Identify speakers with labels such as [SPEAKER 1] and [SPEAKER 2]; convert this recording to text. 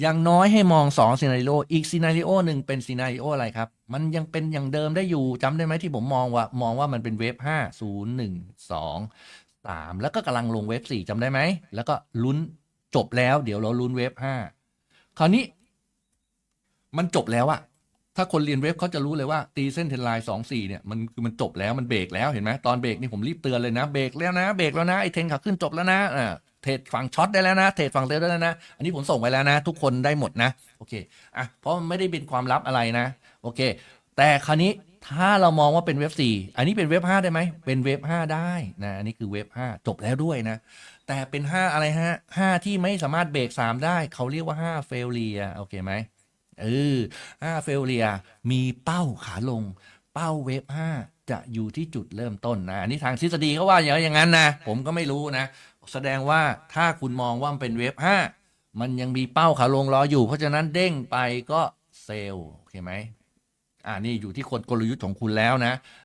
[SPEAKER 1] อย่างน้อยให้มองสองซีนารีโออีกซีนารีโอหนึ่งเป็นซีนารีโออะไรครับ มันยังเป็นอย่างเดิมได้อยู่จำได้ไหมที่ผมมองว่ามองว่ามันเป็นเวฟห้าศูนย์หนึ่งสองสามแล้วก็กำลังลงเวฟสี่จำได้ไหม แล้วก็ลุ้นจบแล้ว เดี๋ยวเราลุ้นเวฟห้าคราวนี้ มันจบแล้วอะถ้าคนเรียนเวฟเขาจะรู้เลยว่าตีเส้นเทนไลน์สองสี่เนี่ยมันคือมันจบแล้วมันเบรกแล้วเห็นไหมตอนเบรกนี่ผมรีบเตือนเลยนะเบรกแล้วนะเบรกแล้วนะไอเทนขาขึ้นจบแล้วนะอ่า เทรดฝั่งช็อตได้แล้วนะ เทรดฝั่งเซลล์ได้แล้วนะ อันนี้ผมส่งไปแล้วนะ ทุกคนได้หมดนะ โอเค อะ เพราะมันไม่ได้เป็นความลับอะไรนะ โอเค แต่คราวนี้ถ้าเรามองว่าเป็นเว็บสี่อันนี้เป็นเว็บห้าได้ไหม เป็นเว็บห้าได้นะ อันนี้คือเว็บห้าจบแล้วด้วยนะ แต่เป็นห้าอะไรฮะห้าที่ไม่สามารถเบรกสามได้ เขาเรียกว่าห้าเฟลเลียโอเคไหมเออห้าเฟลเลียมีเป้าขาลง เป้าเวฟห้าจะอยู่ที่จุดเริ่มต้นนะอันนี้ทางทฤษฎีเขาว่าอย่างนั้นนะ ผมก็ไม่รู้นะ แสดงว่าถ้าคุณมองว่ามันเป็นเวฟห้ามันยังมีเป้าขาลงรออยู่ เพราะฉะนั้นเด้งไปก็เซลล์โอเคไหมอ่านี่อยู่ที่คนกลยุทธ์ของคุณแล้วนะ